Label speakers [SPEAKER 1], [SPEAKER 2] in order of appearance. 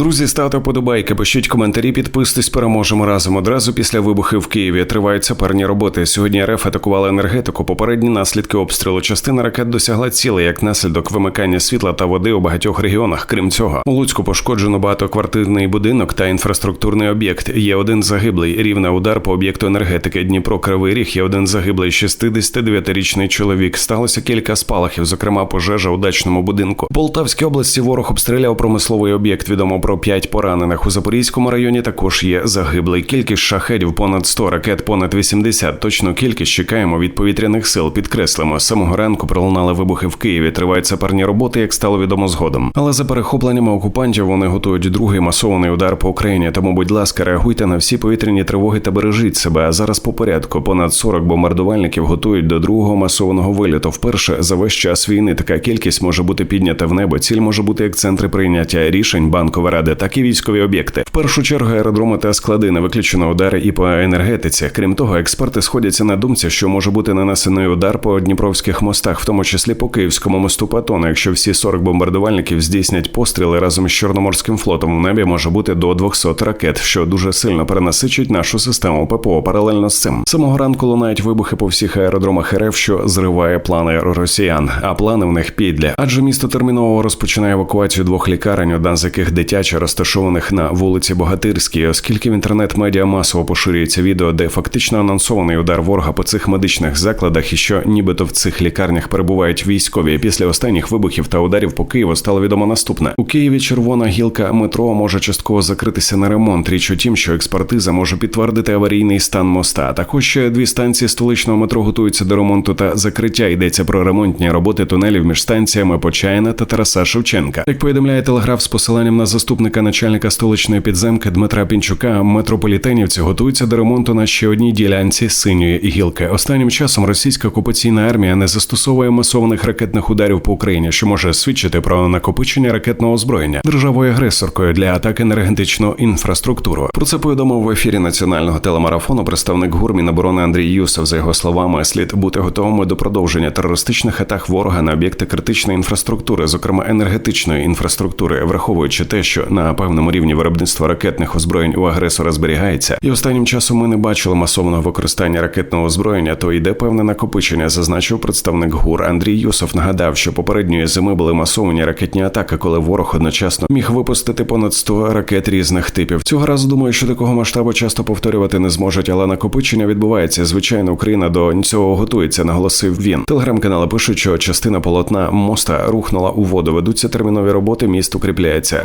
[SPEAKER 1] Друзі, ставте вподобайки, пишіть коментарі, підписуйтесь, переможемо разом. Одразу після вибухів в Києві тривають саперні роботи. Сьогодні РФ атакували енергетику. Попередні наслідки обстрілу. Частина ракет досягла цілей як наслідок вимикання світла та води у багатьох регіонах. Крім цього, у Луцьку пошкоджено багатоквартирний будинок та інфраструктурний об'єкт. Є один загиблий. Рівна удар по об'єкту енергетики. Дніпро Кривий Ріг є один загиблий. 69-річний чоловік. Сталося кілька спалахів, зокрема пожежа у дачному будинку. У Полтавській області ворог обстріляв промисловий об'єкт. Відомо про 5 поранених. У Запорізькому районі також є загиблий. Кількість шахедів понад 100, ракет понад 80. Точну кількість чекаємо від повітряних сил. Підкреслимо, з самого ранку пролунали вибухи в Києві. Тривають саперні роботи, як стало відомо згодом. Але за перехопленнями окупантів вони готують другий масований удар по Україні. Тому, будь ласка, реагуйте на всі повітряні тривоги та бережіть себе. А зараз по порядку. Понад 40 бомбардувальників готують до другого масованого виліту. Вперше за весь час війни така кількість може бути піднята в небо. Ціль може бути як центри прийняття рішень банкової ради, так і військові об'єкти. В першу чергу аеродроми та склади не виключено удари і по енергетиці. Крім того, експерти сходяться на думці, що може бути нанесений удар по дніпровських мостах, в тому числі по київському мосту Патона. Якщо всі 40 бомбардувальників здійснять постріли разом з Чорноморським флотом, в небі може бути до 200 ракет, що дуже сильно перенасичить нашу систему ППО. Паралельно з цим самого ранку лунають вибухи по всіх аеродромах РФ, що зриває плани росіян. А плани в них підлі. Адже місто терміново розпочинає евакуацію двох лікарень, одна з яких дитяча, розташованих на вулиці Богатирській, оскільки в інтернет-медіа масово поширюється відео, де фактично анонсований удар ворога по цих медичних закладах, і що нібито в цих лікарнях перебувають військові. Після останніх вибухів та ударів по Києву стало відомо наступне: у Києві червона гілка метро може частково закритися на ремонт. Річ у тім, що експертиза може підтвердити аварійний стан моста. Також ще дві станції столичного метро готуються до ремонту та закриття. Йдеться про ремонтні роботи тунелів між станціями Почайна та Тараса Шевченка. Як повідомляє телеграф з посиланням на заступника начальника столичної підземки Дмитра Пінчука, метрополітенівці готуються до ремонту на ще одній ділянці синьої гілки. Останнім часом російська окупаційна армія не застосовує масованих ракетних ударів по Україні, що може свідчити про накопичення ракетного озброєння державою агресоркою для атаки на енергетичну інфраструктуру. Про це повідомив в ефірі національного телемарафону представник ГУР Міноборони Андрій Юсов. За його словами, слід бути готовими до продовження терористичних атак ворога на об'єкти критичної інфраструктури, зокрема енергетичної інфраструктури, враховуючи те, що на певному рівні виробництва ракетних озброєнь у агресора зберігається, і останнім часом ми не бачили масовного використання ракетного озброєння, то йде певне накопичення, зазначив представник ГУР Андрій Юсов. Нагадав, що попередньої зими були масовані ракетні атаки, коли ворог одночасно міг випустити понад 100 ракет різних типів. Цього разу думаю, що такого масштабу часто повторювати не зможуть, але накопичення відбувається. Звичайно, Україна до цього готується, наголосив він. Телеграм-канали пишуть, що частина полотна моста рухнула у воду. Ведуться термінові роботи, міст укріпляється.